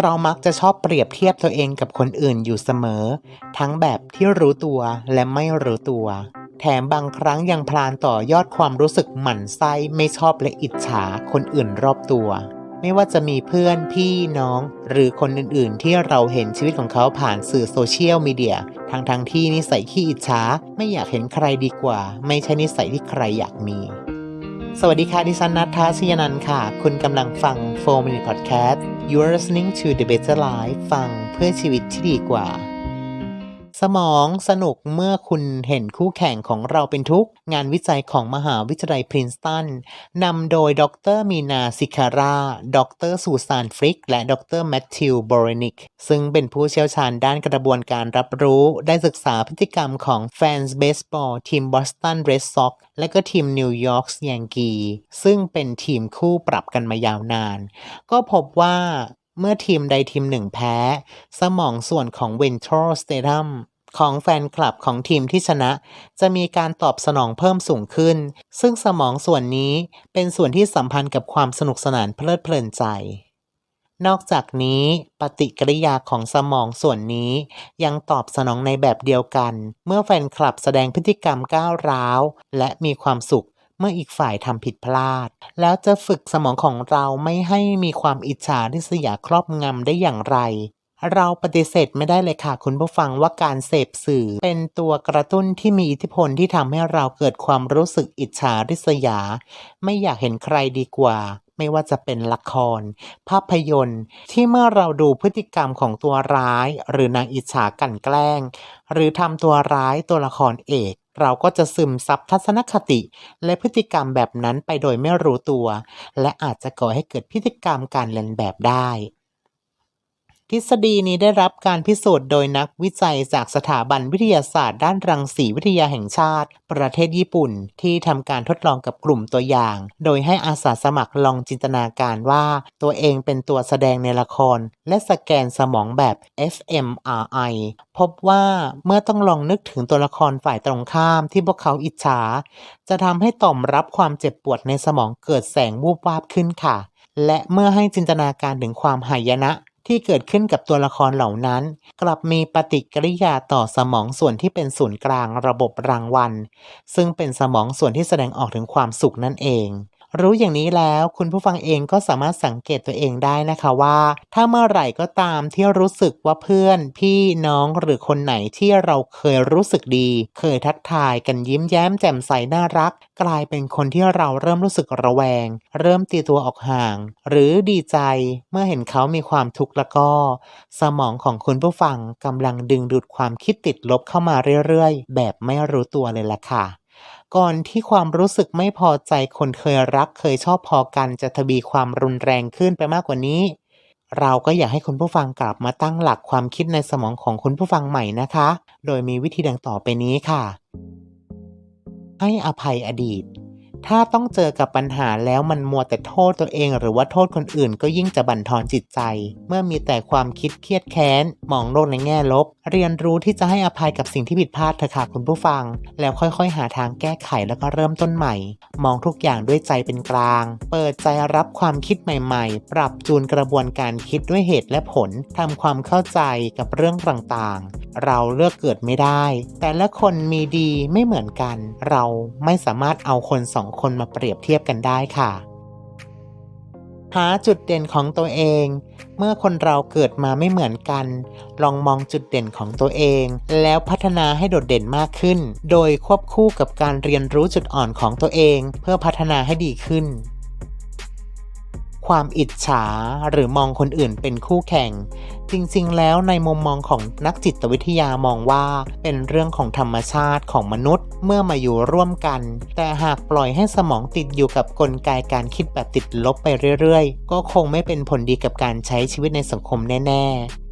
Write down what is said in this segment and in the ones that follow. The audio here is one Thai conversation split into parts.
เรามักจะชอบเปรียบเทียบตัวเองกับคนอื่นอยู่เสมอ ทั้งแบบที่รู้ตัวและไม่รู้ตัว แถมบางครั้งยังพลานต่อยอดความรู้สึกหมั่นไส้ไม่ชอบและอิจฉาคนอื่นรอบตัว ไม่ว่าจะมีเพื่อนพี่น้อง หรือคนอื่นๆ ที่เราเห็นชีวิตของเขาผ่านสื่อโซเชียลมีเดียทั้งทงๆที่นิสัยขี้อิจฉาไม่อยากเห็นใครดีกว่า ไม่ใช่นิสัยที่ใครอยากมี สวัสดีค่ะ ดิฉันนัทธาชยนันค่ะ คุณกำลังฟัง 4 Minute Podcast You're listening to the better life ฟังเพื่อชีวิตที่ดีกว่า สมองสนุกเมื่อคุณเห็นคู่แข่งของเราเป็นทุกงานวิจัยของมหาวิทยาลัยพรินสตันนำโดยดรมีนาซิคาร่าดรซูซานฟริก และดรแมทธิวบรนิก ซึ่งเป็นผู้เชี่ยวชาญด้านกระบวนการรับรู้ ได้ศึกษาพฤติกรรมของแฟนเบสบอล ทีมบอสตันเรดซ็อกและก็ทีมนิวยอร์กยังกีซึ่งเป็นทีมคู่ปรับกันมายาวนาน ก็พบว่าเมื่อทีมใดทีมหนึ่งแพ้ สมองส่วนของเว ของแฟนคลับของทีมที่ชนะ จะมีการตอบสนองเพิ่มสูงขึ้น ซึ่งสมองส่วนนี้เป็นส่วนที่สัมพันธ์กับความสนุกสนานเพลิดเพลินใจ นอกจากนี้ปฏิกิริยาของสมองส่วนนี้ยังตอบสนองในแบบเดียวกัน เมื่อแฟนคลับแสดงพฤติกรรมก้าวร้าว และมีความสุขเมื่ออีกฝ่ายทำผิดพลาด แล้วจะฝึกสมองของเราไม่ให้มีความอิจฉาริษยาครอบงำได้อย่างไร เราปฏิเสธไม่ได้เลยค่ะ คุณผู้ฟังว่าการเสพสื่อ เป็นตัวกระตุ้นที่มีอิทธิพลที่ทำให้เราเกิดความรู้สึกอิจฉาริษยา ไม่อยากเห็นใครดีกว่า ไม่ว่าจะเป็นละคร ภาพยนตร์ ที่เมื่อเราดูพฤติกรรมของตัวร้าย หรือนางอิจฉากันแกล้ง หรือทำตัวร้ายตัวละครเอกเราก็จะซึมซับทัศนคติ และพฤติกรรมแบบนั้นไปโดยไม่รู้ตัว และอาจจะก่อให้เกิดพฤติกรรมการเลียนแบบได้ ทฤษฎีนี้ได้รับการพิสูจน์โดยนักวิจัยจากสถาบันวิทยาศาสตร์ ด้านรังสีวิทยาแห่งชาติ ประเทศญี่ปุ่น ที่ทำการทดลองกับกลุ่มตัวอย่าง โดยให้อาสาสมัครลองจินตนาการว่า ตัวเองเป็นตัวแสดงในละคร และสแกนสมองแบบ fMRI พบว่าเมื่อต้องลองนึกถึงตัวละครฝ่ายตรงข้ามที่พวกเขาอิจฉา จะทำให้ต่อมรับความเจ็บปวดในสมองเกิดแสงวูบวาบขึ้นค่ะและเมื่อให้จินตนาการถึงความหายนะ ที่เกิดขึ้นกับตัวละครเหล่านั้น กลับมีปฏิกิริยาต่อสมองส่วนที่เป็นศูนย์กลางระบบรางวัล ซึ่งเป็นสมองส่วนที่แสดงออกถึงความสุขนั่นเอง รู้อย่างนี้แล้วคุณผู้ฟังเองก็สามารถสังเกตตัวเองได้นะคะว่า ถ้าเมื่อไหร่ก็ตามที่รู้สึกว่าเพื่อน พี่น้องหรือคนไหนที่เราเคยรู้สึกดี เคยทักทายกันยิ้มแย้มแจ่มใสน่ารัก กลายเป็นคนที่เราเริ่มรู้สึกระแวง เริ่มตีตัวออกห่าง หรือดีใจเมื่อเห็นเขามีความทุกข์แล้วก็ สมองของคุณผู้ฟังกำลังดึงดูดความคิดติดลบเข้ามาเรื่อยๆ แบบไม่รู้ตัวเลยล่ะค่ะ ก่อนที่ความรู้สึกไม่พอใจคนเคยรักเคยชอบพอกันจะทวีความรุนแรงขึ้นไปมากกว่านี้ เราก็อยากให้คุณผู้ฟังกลับมาตั้งหลักความคิดในสมองของคุณผู้ฟังใหม่นะคะ โดยมีวิธีดังต่อไปนี้ค่ะ ให้อภัยอดีต ถ้าต้องเจอกับปัญหาแล้วมันมัวแต่โทษตัวเองหรือว่าโทษคนอื่นก็ยิ่งจะบั่นทอนจิตใจ เมื่อมีแต่ความคิดเครียดแค้น มองโลกในแง่ลบ เรียนรู้ที่จะให้อภัยกับสิ่งที่ผิดพลาดเถอะค่ะคุณผู้ฟัง แล้วค่อยๆ หาทางแก้ไขแล้วก็เริ่มต้นใหม่ มองทุกอย่างด้วยใจเป็นกลาง เปิดใจรับความคิดใหม่ๆ ปรับจูนกระบวนการคิดด้วยเหตุและผลทำความเข้าใจกับเรื่องต่างๆเราเลือกเกิดไม่ได้ แต่ละคนมีดีไม่เหมือนกัน เราไม่สามารถเอาคนสองคนมาเปรียบเทียบกันได้ค่ะ หาจุดเด่นของตัวเอง เมื่อคนเราเกิดมาไม่เหมือนกัน ลองมองจุดเด่นของตัวเอง แล้วพัฒนาให้โดดเด่นมากขึ้น โดยควบคู่กับการเรียนรู้จุดอ่อนของตัวเอง เพื่อพัฒนาให้ดีขึ้น ความอิจฉาหรือมองคนอื่นเป็นคู่แข่ง จริงๆ แล้วในมุมมองของนักจิตวิทยามองว่า เป็นเรื่องของธรรมชาติของมนุษย์เมื่อมาอยู่ร่วมกัน แต่หากปล่อยให้สมองติดอยู่กับกลไกการคิดแบบติดลบไปเรื่อยๆ ก็คงไม่เป็นผลดีกับการใช้ชีวิตในสังคมแน่ ๆ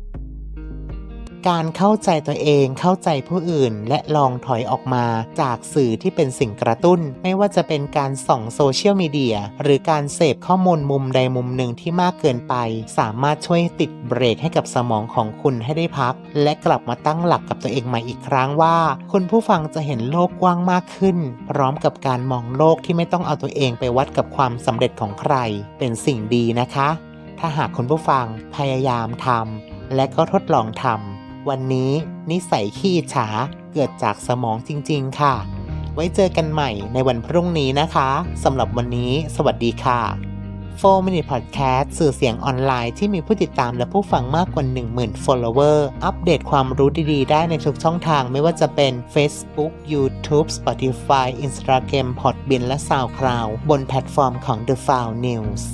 การเข้าใจตัวเองเข้าใจผู้อื่น และลองถอยออกมาจากสื่อที่เป็นสิ่งกระตุ้น ไม่ว่าจะเป็นการส่องโซเชียลมีเดียหรือการเสพข้อมูลมุมใดมุมหนึ่งที่มากเกินไป สามารถช่วยติดเบรกให้กับสมองของคุณให้ได้พัก และกลับมาตั้งหลักกับตัวเองใหม่อีกครั้งว่า คุณผู้ฟังจะเห็นโลกกว้างมากขึ้น พร้อมกับการมองโลกที่ไม่ต้องเอาตัวเองไปวัดกับความสำเร็จของใคร เป็นสิ่งดีนะคะ ถ้าหากคุณผู้ฟังพยายามทำและก็ทดลองทำ วันนี้นิสัยขี้ฉาเกิดจากสมองจริง ๆ ค่ะ ไว้เจอกันใหม่ในวันพรุ่งนี้นะคะสำหรับวันนี้ สวัสดีค่ะ4 Minute Podcast สื่อเสียงออนไลน์ที่มีผู้ติดตามและผู้ฟังมากกว่า 10,000 follower อัปเดตความรู้ดีๆ ได้ในทุกช่องทางไม่ว่าจะเป็น Facebook YouTube Spotify Instagram Podbean และ SoundCloud บนแพลตฟอร์มของ The File News